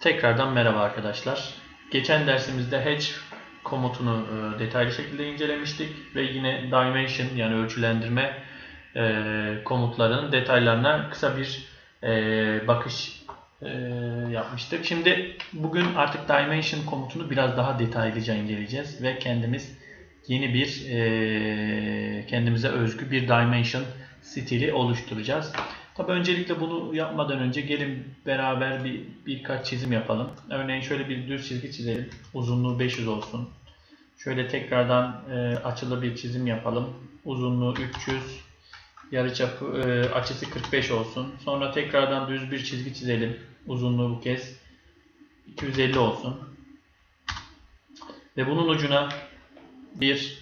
Tekrardan merhaba arkadaşlar. Geçen dersimizde hedge komutunu e, detaylı şekilde incelemiştik ve yine dimension yani ölçülendirme e, komutlarının detaylarına kısa bir e, bakış yapmıştık. Şimdi bugün artık dimension komutunu biraz daha detaylıca inceleyeceğiz ve kendimiz yeni bir kendimize özgü bir dimension stili oluşturacağız. Tabi öncelikle bunu yapmadan önce gelin beraber bir birkaç çizim yapalım. Örneğin şöyle bir düz çizgi çizelim. Uzunluğu 500 olsun. Şöyle tekrardan e, açılı bir çizim yapalım. Uzunluğu 300, yarıçapı e, açısı 45 olsun. Sonra tekrardan düz bir çizgi çizelim. Uzunluğu bu kez 250 olsun. Ve bunun ucuna bir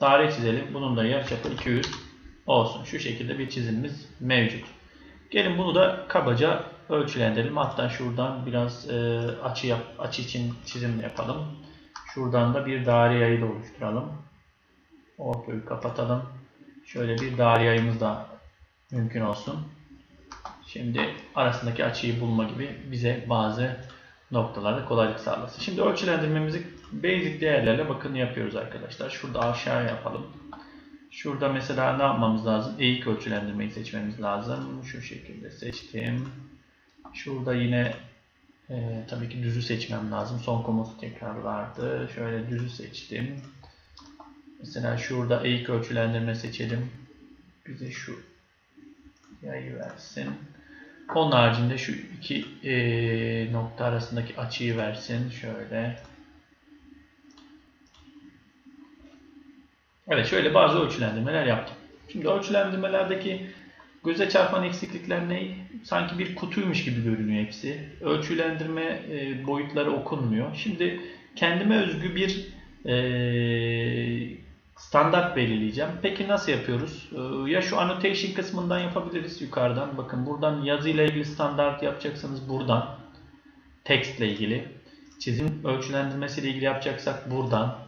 daire çizelim. Bunun da yarıçapı 200 olsun. Şu şekilde bir çizimimiz mevcut. Gelin bunu da kabaca ölçülendirelim. Hatta şuradan biraz e, açı yap, açı için çizim yapalım. Şuradan da bir daire yayı da oluşturalım. Ortayı kapatalım. Şöyle bir daire yayımız da mümkün olsun. Şimdi arasındaki açıyı bulma gibi bize bazı noktalarda kolaylık sağlasın. Şimdi ölçülendirmemizi basic değerlerle bakın yapıyoruz arkadaşlar. Şurada aşağı yapalım. Şurada mesela ne yapmamız lazım? Eğik ölçülendirmeyi seçmemiz lazım. Şu şekilde seçtim. Şurada yine e, tabii ki düzü seçmem lazım. Son komutu tekrar vardı. Şöyle düzü seçtim. Mesela şurada eğik ölçülendirme seçelim. Bize şu yayı versin. Onun haricinde şu iki e, nokta arasındaki açıyı versin. Şöyle. Evet şöyle bazı ölçülendirmeler yaptım. Şimdi ölçülendirmelerdeki göze çarpan eksiklikler ne? Sanki bir kutuymuş gibi görünüyor hepsi. Ölçülendirme e, boyutları okunmuyor. Şimdi kendime özgü bir e, standart belirleyeceğim. Peki nasıl yapıyoruz? E, ya şu annotation kısmından yapabiliriz yukarıdan. Bakın buradan yazıyla ilgili standart yapacaksanız buradan. Text ile ilgili. Çizim ölçülendirmesiyle ilgili yapacaksak buradan.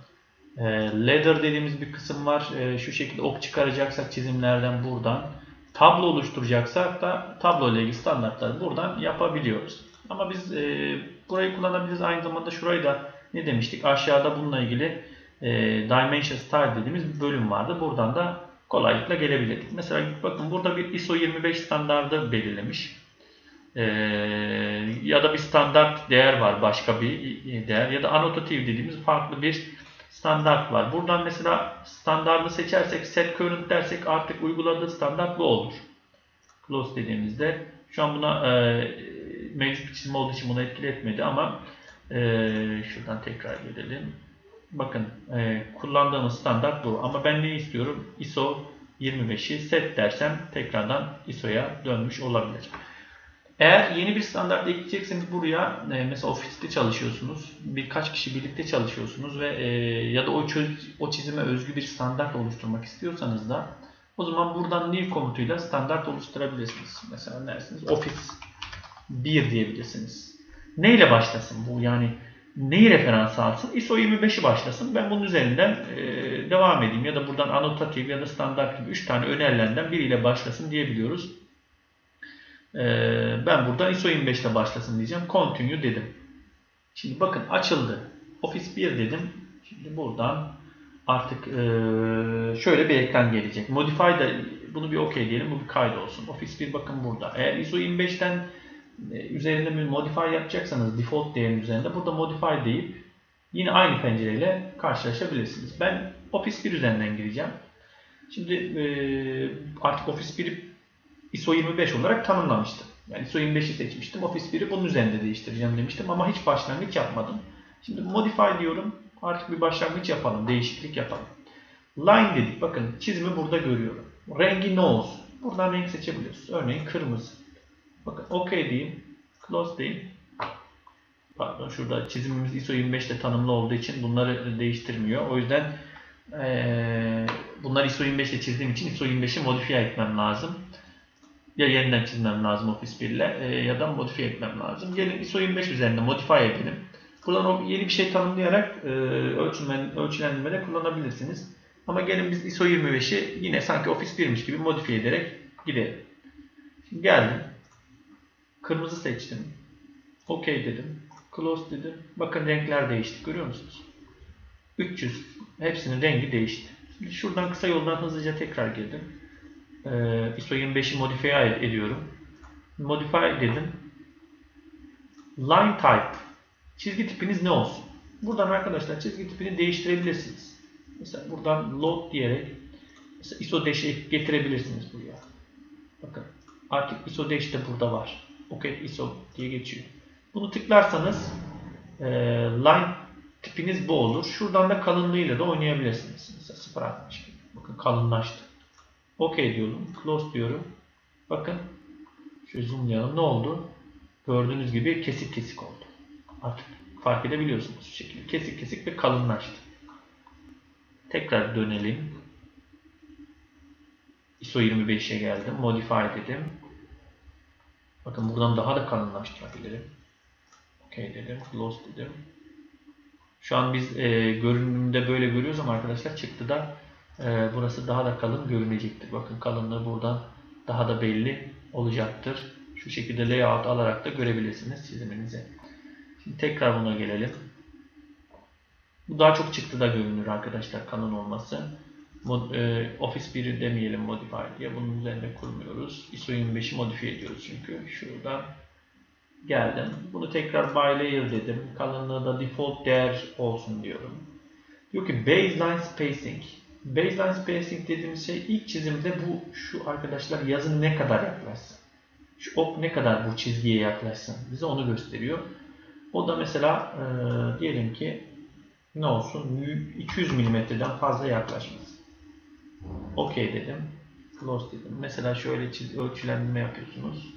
E, ladder dediğimiz bir kısım var. E, şu şekilde ok çıkaracaksak çizimlerden buradan. Tablo oluşturacaksak da tablo ile ilgili standartları buradan yapabiliyoruz. Ama biz e, burayı kullanabiliriz. Aynı zamanda şurayı da ne demiştik? Aşağıda bununla ilgili e, Dimension Style dediğimiz bir bölüm vardı. Buradan da kolaylıkla gelebilirdik. Mesela bakın burada bir ISO 25 standardı belirlemiş. E, ya da bir standart değer var başka bir değer ya da annotative dediğimiz farklı bir standart var. Buradan mesela standartı seçersek set current dersek artık uyguladığı standart bu olur. Close dediğimizde şu an buna e, mevcut bir çizim olduğu için bunu etkili etmedi ama e, şuradan tekrar edelim. Bakın e, kullandığımız standart bu ama ben ne istiyorum? ISO 25'i set dersem tekrardan ISO'ya dönmüş olabilir. Eğer yeni bir standart ekleyecekseniz buraya e, mesela ofiste çalışıyorsunuz, birkaç kişi birlikte çalışıyorsunuz ve e, ya da o, çöz, o çizime özgü bir standart oluşturmak istiyorsanız da o zaman buradan new komutuyla standart oluşturabilirsiniz. Mesela dersiniz Office 1 diyebilirsiniz. Neyle başlasın bu? Yani neyi referans alsın? ISO 25'i başlasın. Ben bunun üzerinden e, devam edeyim ya da buradan annotatif ya da standart gibi 3 tane önerilerinden biriyle başlasın diyebiliyoruz. Ee, ben buradan ISO 25 ile başlasın diyeceğim. Continue dedim. Şimdi bakın açıldı. Office 1 dedim. Şimdi buradan artık e, şöyle bir ekran gelecek. Modify da bunu bir OK diyelim. Bu bir kaydı olsun. Office 1 bakın burada. Eğer ISO 25'ten e, üzerinde bir modify yapacaksanız default değerin üzerinde burada modify deyip yine aynı pencereyle karşılaşabilirsiniz. Ben Office 1 üzerinden gireceğim. Şimdi e, artık Office 1'i ISO 25 olarak tanımlamıştım. Yani ISO 25'i seçmiştim. Office 1'i bunun üzerinde değiştireceğim demiştim ama hiç başlangıç yapmadım. Şimdi modify diyorum. Artık bir başlangıç yapalım. Değişiklik yapalım. Line dedik. Bakın çizimi burada görüyorum. Rengi ne olsun? Buradan renk seçebiliyoruz. Örneğin kırmızı. Bakın OK diyeyim. Close diyeyim. Pardon şurada çizimimiz ISO 25 ile tanımlı olduğu için bunları değiştirmiyor. O yüzden ee, bunları ISO 25 ile çizdiğim için ISO 25'i modifiye etmem lazım ya yeniden çizmem lazım Office 1 ile e, ya da modifiye etmem lazım. Gelin ISO 25 üzerinde modify edelim. Buradan yeni bir şey tanımlayarak e, ölçülen, ölçülendirmede kullanabilirsiniz. Ama gelin biz ISO 25'i yine sanki Office 1'miş gibi modifiye ederek gidelim. Şimdi geldim. Kırmızı seçtim. OK dedim. Close dedim. Bakın renkler değişti. Görüyor musunuz? 300. Hepsinin rengi değişti. Şimdi şuradan kısa yoldan hızlıca tekrar girdim. Ee, ISO 25'i modify ediyorum. Modify dedim. Line type. Çizgi tipiniz ne olsun? Buradan arkadaşlar çizgi tipini değiştirebilirsiniz. Mesela buradan load diyerek mesela ISO dash'i getirebilirsiniz buraya. Bakın artık ISO dash de burada var. OK ISO diye geçiyor. Bunu tıklarsanız e, line tipiniz bu olur. Şuradan da kalınlığıyla da oynayabilirsiniz. Mesela 0.60 gibi. Bakın kalınlaştı. OK diyorum. Close diyorum. Bakın şu zoomlayalım. Ne oldu? Gördüğünüz gibi kesik kesik oldu. Artık fark edebiliyorsunuz şu şekilde. Kesik kesik ve kalınlaştı. Tekrar dönelim. ISO 25'e geldim. Modify dedim. Bakın buradan daha da kalınlaştırabilirim. OK dedim. Close dedim. Şu an biz e, görünümde böyle görüyoruz ama arkadaşlar çıktıda e, burası daha da kalın görünecektir. Bakın kalınlığı buradan daha da belli olacaktır. Şu şekilde layout alarak da görebilirsiniz çiziminizi. Şimdi tekrar buna gelelim. Bu daha çok çıktıda görünür arkadaşlar kalın olması. Mod, e, Office 1'i demeyelim modify diye. Bunun üzerine kurmuyoruz. ISO 25'i modifiye ediyoruz çünkü. Şuradan geldim. Bunu tekrar by layer dedim. Kalınlığı da default değer olsun diyorum. Diyor ki baseline spacing. Baseline spacing dediğimiz şey ilk çizimde bu şu arkadaşlar yazın ne kadar yaklaşsın. Şu ok ne kadar bu çizgiye yaklaşsın. Bize onu gösteriyor. O da mesela e, diyelim ki ne olsun 200 mm'den fazla yaklaşmasın. OK dedim. Close dedim. Mesela şöyle çiz ölçülendirme yapıyorsunuz.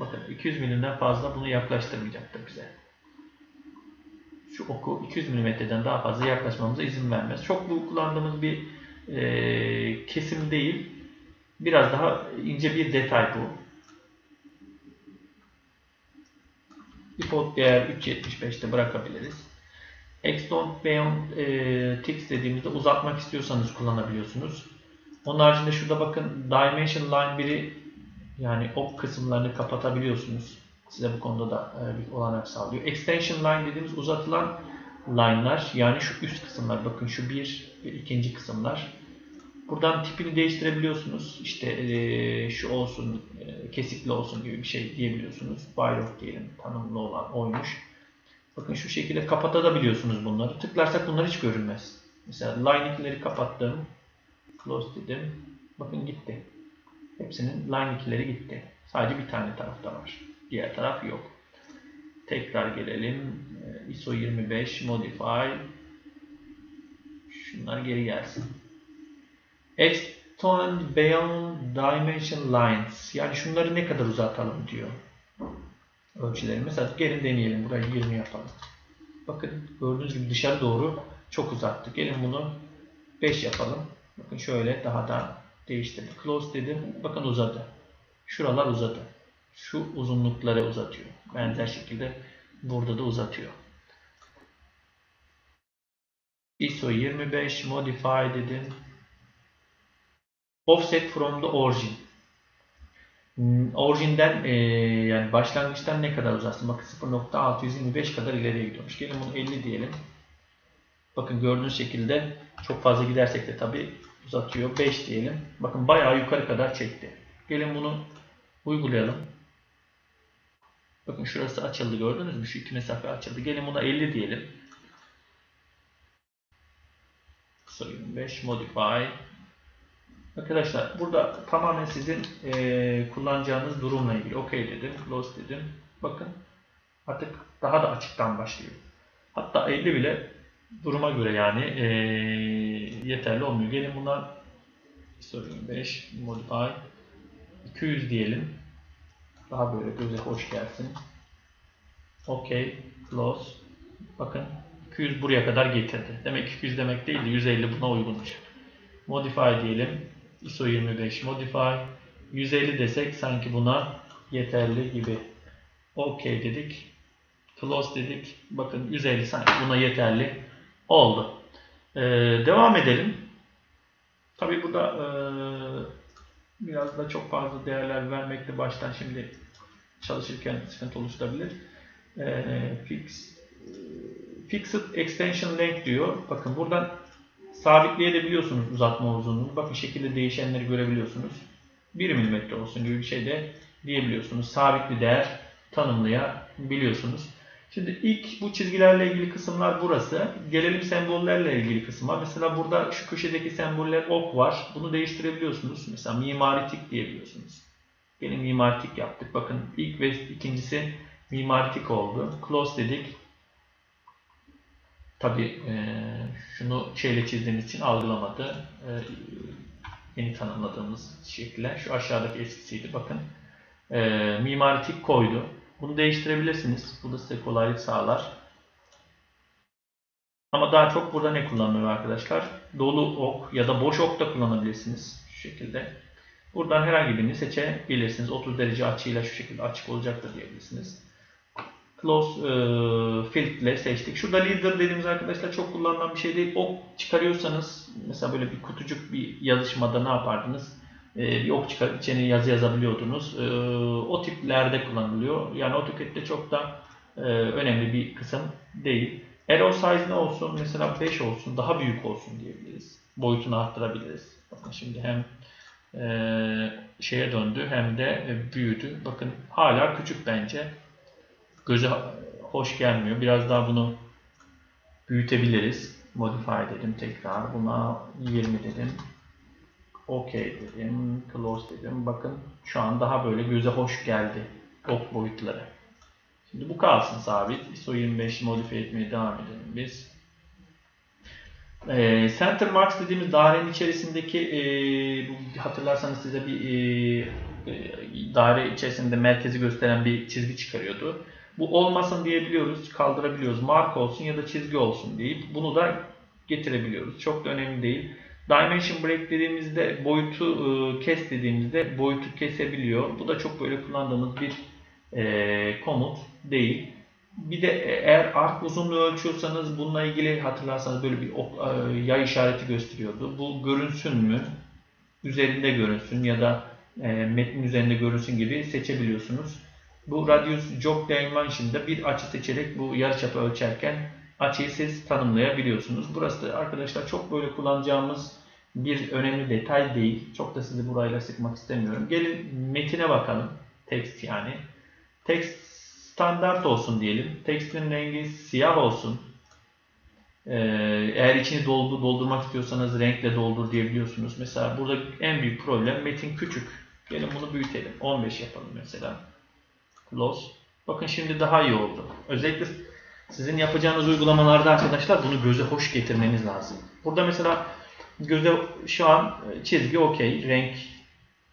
Bakın 200 milimden fazla bunu yaklaştırmayacaktır bize. Şu oku 200 milimetreden daha fazla yaklaşmamıza izin vermez. Çok bu kullandığımız bir e, kesim değil. Biraz daha ince bir detay bu. Default değer 3.75'te bırakabiliriz. Extend Beyond e, Text dediğimizde uzatmak istiyorsanız kullanabiliyorsunuz. Onun haricinde şurada bakın Dimension Line 1'i yani ok kısımlarını kapatabiliyorsunuz. Size bu konuda da e, bir olanak sağlıyor. Extension line dediğimiz uzatılan line'lar yani şu üst kısımlar bakın şu bir ve ikinci kısımlar. Buradan tipini değiştirebiliyorsunuz. İşte e, şu olsun, e, kesikli olsun gibi bir şey diyebiliyorsunuz. Bayrok diyelim, tanımlı olan oymuş. Bakın şu şekilde kapatabiliyorsunuz bunları. Tıklarsak bunlar hiç görünmez. Mesela line 2'leri kapattım. Close dedim. Bakın gitti. Hepsinin line 2'leri gitti. Sadece bir tane tarafta var. Diğer taraf yok. Tekrar gelelim. ISO 25 modify. Şunlar geri gelsin. Extend beyond dimension lines. Yani şunları ne kadar uzatalım diyor. Ölçüleri. Mesela gelin deneyelim. Burayı 20 yapalım. Bakın gördüğünüz gibi dışarı doğru çok uzattı. Gelin bunu 5 yapalım. Bakın şöyle daha da değiştirdi. Close dedim. Bakın uzadı. Şuralar uzadı. Şu uzunlukları uzatıyor. Benzer şekilde burada da uzatıyor. ISO 25 modify dedim. Offset from the origin. Orijinden e, yani başlangıçtan ne kadar uzatsın? Bakın 0.625 kadar ileriye gidiyormuş. Gelin bunu 50 diyelim. Bakın gördüğünüz şekilde çok fazla gidersek de tabi uzatıyor. 5 diyelim. Bakın bayağı yukarı kadar çekti. Gelin bunu uygulayalım. Bakın şurası açıldı gördünüz mü? Şu iki mesafe açıldı. Gelin buna 50 diyelim. 25 modify. Arkadaşlar burada tamamen sizin e, kullanacağınız durumla ilgili. OK dedim. Close dedim. Bakın artık daha da açıktan başlıyor. Hatta 50 bile duruma göre yani e, yeterli olmuyor. Gelin buna 25 modify 200 diyelim. Daha böyle göze hoş gelsin. OK, close. Bakın 200 buraya kadar getirdi. Demek 200 demek değil 150 buna uygunmuş. Modify diyelim. ISO 25 modify. 150 desek sanki buna yeterli gibi. OK dedik. Close dedik. Bakın 150 sanki buna yeterli oldu. Ee, devam edelim. Tabi burada e, Biraz da çok fazla değerler vermekte baştan şimdi çalışırken sıkıntı oluşturabilir. Ee, fix Fixed Extension Length diyor. Bakın buradan sabitleyebiliyorsunuz uzatma uzunluğunu. Bakın şekilde değişenleri görebiliyorsunuz. 1 mm olsun gibi bir şey de diyebiliyorsunuz. Sabit bir değer tanımlayabiliyorsunuz. Şimdi ilk bu çizgilerle ilgili kısımlar burası. Gelelim sembollerle ilgili kısma. Mesela burada şu köşedeki semboller ok var. Bunu değiştirebiliyorsunuz. Mesela mimaritik diyebiliyorsunuz. Yine mimaritik yaptık. Bakın ilk ve ikincisi mimaritik oldu. Close dedik. Tabi e, şunu şeyle çizdiğimiz için algılamadı. E, yeni tanımladığımız şekiller. Şu aşağıdaki eskisiydi. Bakın e, mimaritik koydu. Bunu değiştirebilirsiniz. Bu da size kolaylık sağlar. Ama daha çok burada ne kullanılıyor arkadaşlar? Dolu ok ya da boş ok da kullanabilirsiniz. Şu şekilde. Buradan herhangi birini seçebilirsiniz. 30 derece açıyla şu şekilde açık olacaktır diyebilirsiniz. Close e, field ile seçtik. Şurada leader dediğimiz arkadaşlar çok kullanılan bir şey değil. Ok çıkarıyorsanız mesela böyle bir kutucuk bir yazışmada ne yapardınız? Bir ok çıkarıp içine yazı yazabiliyordunuz. E, o tiplerde kullanılıyor. Yani AutoCAD'de çok da e, önemli bir kısım değil. Error size ne olsun? Mesela 5 olsun, daha büyük olsun diyebiliriz. Boyutunu arttırabiliriz. Bakın şimdi hem e, şeye döndü hem de büyüdü. Bakın hala küçük bence. Göze hoş gelmiyor. Biraz daha bunu büyütebiliriz. Modify dedim tekrar. Buna 20 dedim. OK dedim. Close dedim. Bakın şu an daha böyle göze hoş geldi. Ok boyutları. Şimdi bu kalsın sabit. ISO 25 modifiye etmeye devam edelim biz. E, center marks dediğimiz dairenin içerisindeki e, hatırlarsanız size bir e, e, daire içerisinde merkezi gösteren bir çizgi çıkarıyordu. Bu olmasın diyebiliyoruz, kaldırabiliyoruz. Mark olsun ya da çizgi olsun deyip bunu da getirebiliyoruz. Çok da önemli değil. Dimension break dediğimizde boyutu e, kes dediğimizde boyutu kesebiliyor. Bu da çok böyle kullandığımız bir e, komut değil. Bir de eğer ark uzunluğu ölçüyorsanız bununla ilgili hatırlarsanız böyle bir ok, e, yay işareti gösteriyordu. Bu görünsün mü? Üzerinde görünsün ya da e, metnin üzerinde görünsün gibi seçebiliyorsunuz. Bu radius jog dimension'da bir açı seçerek bu yarıçapı ölçerken açıyı siz tanımlayabiliyorsunuz. Burası da arkadaşlar çok böyle kullanacağımız bir önemli detay değil. Çok da sizi burayla sıkmak istemiyorum. Gelin metine bakalım. Text yani. Text standart olsun diyelim. Text'in rengi siyah olsun. Ee, eğer içini doldu, doldurmak istiyorsanız renkle doldur diyebiliyorsunuz. Mesela burada en büyük problem metin küçük. Gelin bunu büyütelim. 15 yapalım mesela. Close. Bakın şimdi daha iyi oldu. Özellikle sizin yapacağınız uygulamalarda arkadaşlar bunu göze hoş getirmeniz lazım. Burada mesela göze şu an çizgi okey, renk,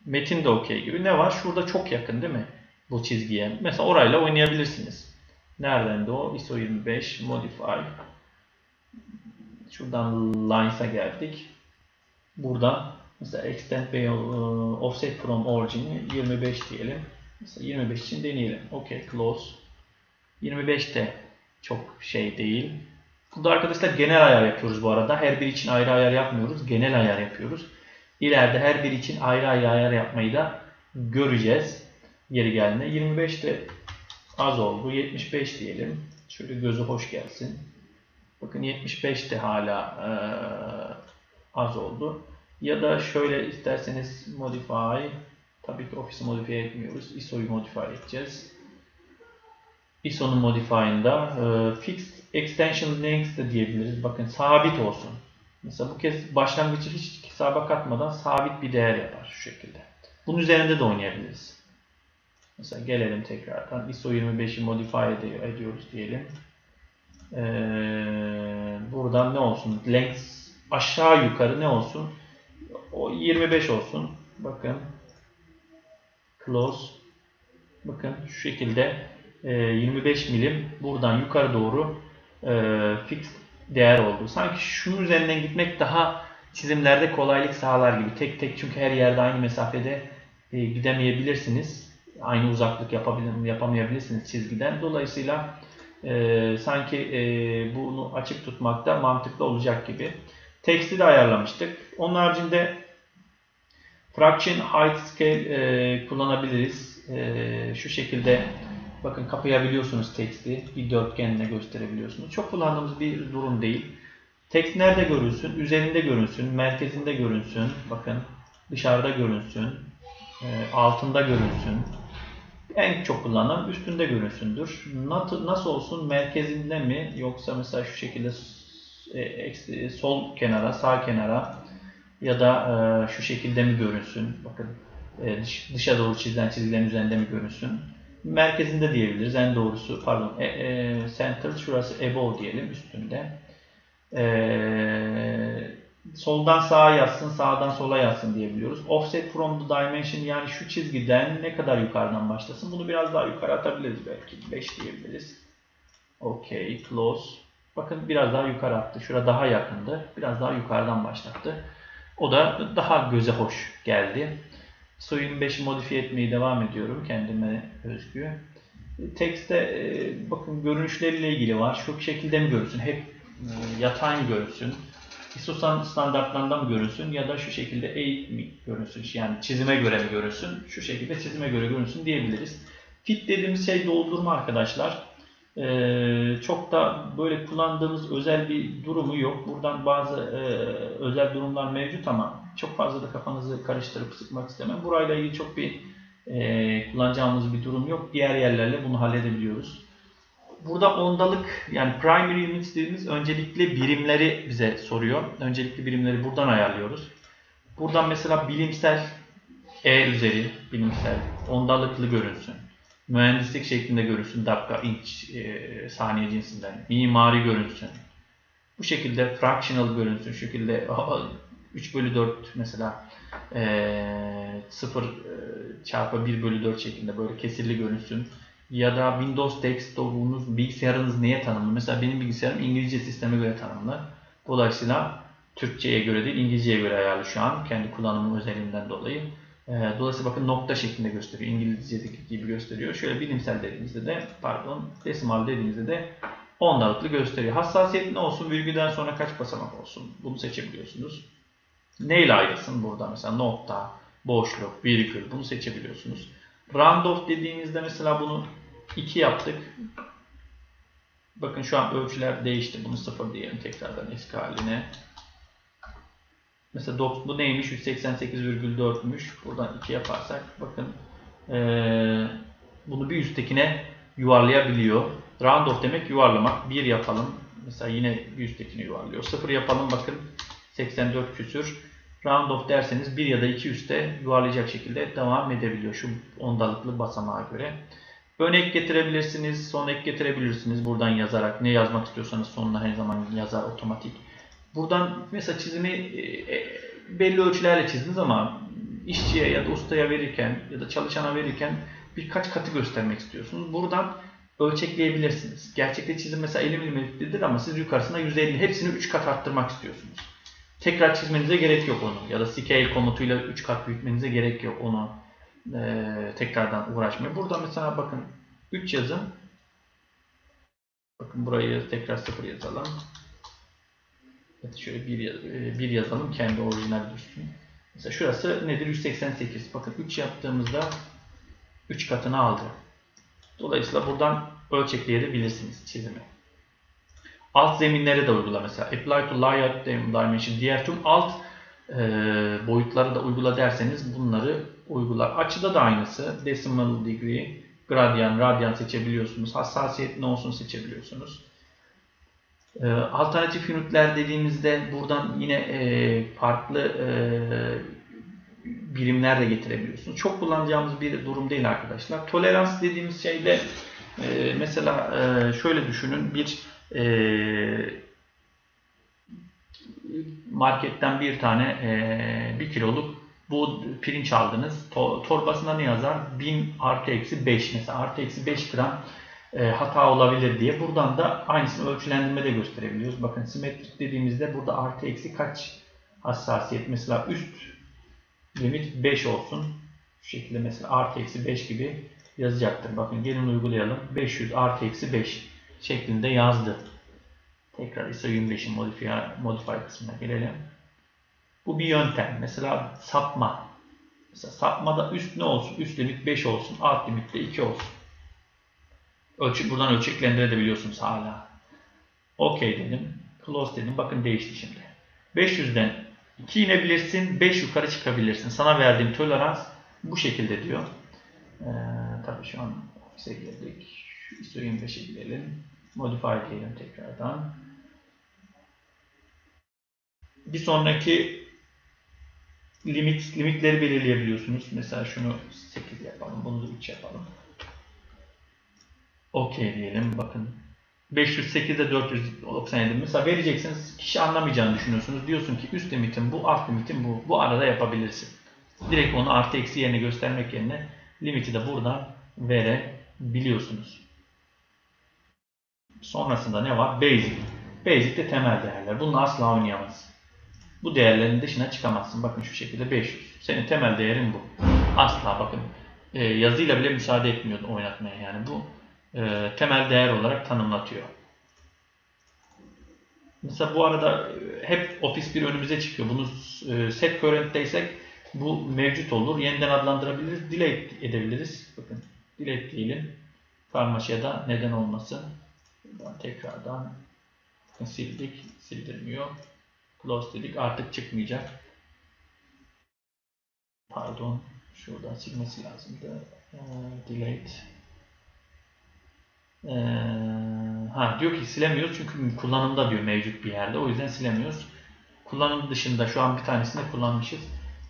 metin de okey gibi. Ne var? Şurada çok yakın değil mi? Bu çizgiye. Mesela orayla oynayabilirsiniz. Nereden de o? ISO 25, Modify. Şuradan Lines'a geldik. Buradan mesela Extend by Offset from Origin 25 diyelim. Mesela 25 için deneyelim. OK, close. 25 de çok şey değil. Burada arkadaşlar genel ayar yapıyoruz bu arada. Her bir için ayrı ayar yapmıyoruz. Genel ayar yapıyoruz. İleride her bir için ayrı ayrı ayar yapmayı da göreceğiz. Geri geldiğinde. 25 de az oldu. 75 diyelim. Şöyle gözü hoş gelsin. Bakın 75 de hala e, az oldu. Ya da şöyle isterseniz modify Tabii ki Office'i modifiye etmiyoruz. ISO'yu modifiye edeceğiz. ISO'nun modify'ında e, fixed extension length de diyebiliriz. Bakın sabit olsun. Mesela bu kez başlangıcı hiç hesaba katmadan sabit bir değer yapar şu şekilde. Bunun üzerinde de oynayabiliriz. Mesela gelelim tekrardan. ISO 25'i modify ediyoruz diyelim. Ee, buradan ne olsun? Length aşağı yukarı ne olsun? O 25 olsun. Bakın close bakın şu şekilde 25 milim buradan yukarı doğru e, fix değer oldu. Sanki şunun üzerinden gitmek daha çizimlerde kolaylık sağlar gibi. Tek tek çünkü her yerde aynı mesafede e, gidemeyebilirsiniz. Aynı uzaklık yapamayabilirsiniz çizgiden. Dolayısıyla e, sanki e, bunu açık tutmakta mantıklı olacak gibi. Teksti de ayarlamıştık. Onun haricinde Fraction Height Scale e, kullanabiliriz. E, şu şekilde bakın kapayabiliyorsunuz teksti. Bir dörtgenle gösterebiliyorsunuz. Çok kullandığımız bir durum değil. Tekst nerede görünsün? Üzerinde görünsün, merkezinde görünsün. Bakın dışarıda görünsün, e, altında görünsün. En çok kullanılan üstünde görünsündür. Nasıl olsun? Merkezinde mi? Yoksa mesela şu şekilde e, sol kenara, sağ kenara ya da e, şu şekilde mi görünsün? Bakın e, dışa doğru çizilen çizgilerin üzerinde mi görünsün? Merkezinde diyebiliriz. En doğrusu pardon e, e, center şurası above diyelim üstünde. E, soldan sağa yazsın, sağdan sola yazsın diyebiliyoruz. Offset from the dimension yani şu çizgiden ne kadar yukarıdan başlasın? Bunu biraz daha yukarı atabiliriz belki. 5 diyebiliriz. OK, close. Bakın biraz daha yukarı attı. Şura daha yakındı. Biraz daha yukarıdan başlattı. O da daha göze hoş geldi. Soyun 5'i modifiye etmeyi devam ediyorum kendime özgü. Tekste e, bakın görünüşleriyle ilgili var. Şu şekilde mi görünsün? Hep e, yatay mı görünsün? ISO standartlarından mı görünsün? Ya da şu şekilde eğik mi görünsün? Yani çizime göre mi görünsün? Şu şekilde çizime göre görünsün diyebiliriz. Fit dediğimiz şey doldurma arkadaşlar. Ee, çok da böyle kullandığımız özel bir durumu yok. Buradan bazı e, özel durumlar mevcut ama çok fazla da kafanızı karıştırıp sıkmak istemem. Burayla ilgili çok bir e, kullanacağımız bir durum yok. Diğer yerlerle bunu halledebiliyoruz. Burada ondalık yani primary units dediğimiz öncelikli birimleri bize soruyor. Öncelikli birimleri buradan ayarlıyoruz. Buradan mesela bilimsel E üzeri bilimsel ondalıklı görünsün mühendislik şeklinde görünsün dakika, inç, e, saniye cinsinden. Mimari görünsün. Bu şekilde fractional görünsün. Şu şekilde 3 bölü 4 mesela e, 0 e, çarpı 1 bölü 4 şeklinde böyle kesirli görünsün. Ya da Windows desktop'unuz bilgisayarınız neye tanımlı? Mesela benim bilgisayarım İngilizce sisteme göre tanımlı. Dolayısıyla Türkçe'ye göre değil İngilizce'ye göre ayarlı şu an. Kendi kullanımım özelinden dolayı. Ee, dolayısıyla bakın nokta şeklinde gösteriyor. İngilizce'deki gibi gösteriyor. Şöyle bilimsel dediğimizde de pardon desimal dediğimizde de ondalıklı gösteriyor. Hassasiyet ne olsun? Virgülden sonra kaç basamak olsun? Bunu seçebiliyorsunuz. Neyle ayrılsın burada? Mesela nokta, boşluk, virgül bunu seçebiliyorsunuz. Round off dediğimizde mesela bunu 2 yaptık. Bakın şu an ölçüler değişti. Bunu 0 diyelim tekrardan eski haline. Mesela bu neymiş? 188,4'müş. Buradan 2 yaparsak bakın ee, bunu bir üsttekine yuvarlayabiliyor. Round off demek yuvarlamak. 1 yapalım. Mesela yine bir üsttekini yuvarlıyor. 0 yapalım bakın 84 küsür. Round off derseniz 1 ya da 2 üste yuvarlayacak şekilde devam edebiliyor şu ondalıklı basamağa göre. Ön getirebilirsiniz, son ek getirebilirsiniz buradan yazarak. Ne yazmak istiyorsanız sonuna her zaman yazar otomatik. Buradan mesela çizimi e, e, belli ölçülerle çizdiniz ama işçiye ya da ustaya verirken ya da çalışana verirken birkaç katı göstermek istiyorsunuz. Buradan ölçekleyebilirsiniz. Gerçekte çizim mesela 50 mm'dir ama siz yukarısına 150 hepsini 3 kat arttırmak istiyorsunuz. Tekrar çizmenize gerek yok onu. Ya da scale komutuyla 3 kat büyütmenize gerek yok onu e, tekrardan uğraşmaya. Burada mesela bakın 3 yazın. Bakın burayı tekrar 0 yazalım. Evet, şöyle bir, e, bir yazalım kendi orijinal düşsün. Mesela şurası nedir? 188. Bakın 3 yaptığımızda 3 katını aldı. Dolayısıyla buradan ölçekleyebilirsiniz çizimi. Alt zeminleri de uygula mesela. Apply to layout dimension. Diğer tüm alt e, boyutları da uygula derseniz bunları uygular. Açıda da aynısı. Decimal degree, gradyan, radyan seçebiliyorsunuz. Hassasiyet ne olsun seçebiliyorsunuz. E, alternatif unitler dediğimizde buradan yine e, farklı e, birimler de getirebiliyorsunuz. Çok kullanacağımız bir durum değil arkadaşlar. Tolerans dediğimiz şeyde e, mesela şöyle düşünün bir marketten bir tane e, bir kiloluk bu pirinç aldınız. To, torbasında ne yazar? 1000 artı eksi 5 mesela artı eksi 5 gram e, hata olabilir diye. Buradan da aynısını ölçülendirme de gösterebiliyoruz. Bakın simetrik dediğimizde burada artı eksi kaç hassasiyet mesela üst limit 5 olsun. Şu şekilde mesela artı eksi 5 gibi yazacaktır. Bakın gelin uygulayalım. 500 artı eksi 5 şeklinde yazdı. Tekrar ISO 25'in modify, modify kısmına gelelim. Bu bir yöntem. Mesela sapma. Mesela sapmada üst ne olsun? Üst limit 5 olsun. Alt limit de 2 olsun. Ölçü, buradan ölçeklendirebiliyorsunuz hala. OK dedim. Close dedim. Bakın değişti şimdi. 500'den 2 inebilirsin. 5 yukarı çıkabilirsin. Sana verdiğim tolerans bu şekilde diyor. Ee, tabii şu an ofise girdik. Şu ISO 25'e gidelim. Modify diyelim tekrardan. Bir sonraki limit limitleri belirleyebiliyorsunuz. Mesela şunu 8 yapalım, bunu da 3 yapalım. OK diyelim. Bakın 508'de 497 mesela vereceksiniz kişi anlamayacağını düşünüyorsunuz. Diyorsun ki üst limitin bu, alt limitin bu. Bu arada yapabilirsin. Direkt onu artı eksi yerine göstermek yerine limiti de buradan verebiliyorsunuz. Sonrasında ne var? Basic. Basic de temel değerler. Bununla asla oynayamazsın. Bu değerlerin dışına çıkamazsın. Bakın şu şekilde 500. Senin temel değerin bu. Asla bakın. E, yazıyla bile müsaade etmiyor oynatmaya. Yani bu e, temel değer olarak tanımlatıyor. Mesela bu arada e, hep Office bir önümüze çıkıyor. Bunu e, set current'teysek bu mevcut olur. Yeniden adlandırabiliriz. Delete edebiliriz. Bakın delete diyelim. Karmaşaya da neden olmasın. Buradan tekrardan sildik. Sildirmiyor. Close dedik. Artık çıkmayacak. Pardon. Şuradan silmesi lazımdı. Ee, delete. Ee, ha diyor ki silemiyoruz çünkü kullanımda diyor mevcut bir yerde. O yüzden silemiyoruz. Kullanım dışında şu an bir tanesini kullanmışız.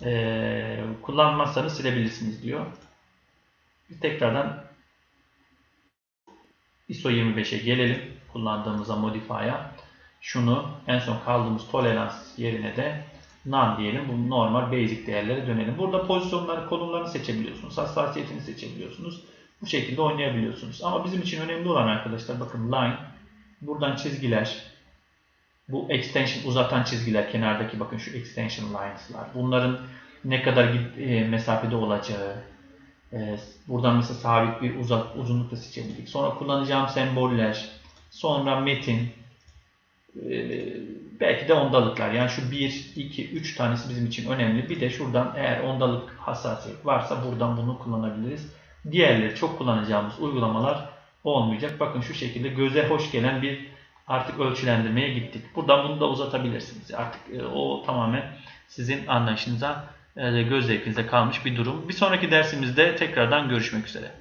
Ee, kullanmazsanız silebilirsiniz diyor. Tekrardan ISO 25'e gelelim. Kullandığımızda modify'a. Şunu en son kaldığımız tolerans yerine de none diyelim. Bu normal basic değerlere dönelim. Burada pozisyonları, konumlarını seçebiliyorsunuz. Hassasiyetini seçebiliyorsunuz. Bu şekilde oynayabiliyorsunuz. Ama bizim için önemli olan arkadaşlar bakın line. Buradan çizgiler. Bu extension uzatan çizgiler kenardaki bakın şu extension lines'lar. Bunların ne kadar e, mesafede olacağı. E, buradan mesela sabit bir uzak uzunluk da seçebildik. Sonra kullanacağım semboller. Sonra metin. E, belki de ondalıklar. Yani şu 1, 2, 3 tanesi bizim için önemli. Bir de şuradan eğer ondalık hassasiyet varsa buradan bunu kullanabiliriz. Diğerleri çok kullanacağımız uygulamalar olmayacak. Bakın şu şekilde göze hoş gelen bir artık ölçülendirmeye gittik. Buradan bunu da uzatabilirsiniz. Artık e, o tamamen sizin anlayışınıza, e, göz zevkinize kalmış bir durum. Bir sonraki dersimizde tekrardan görüşmek üzere.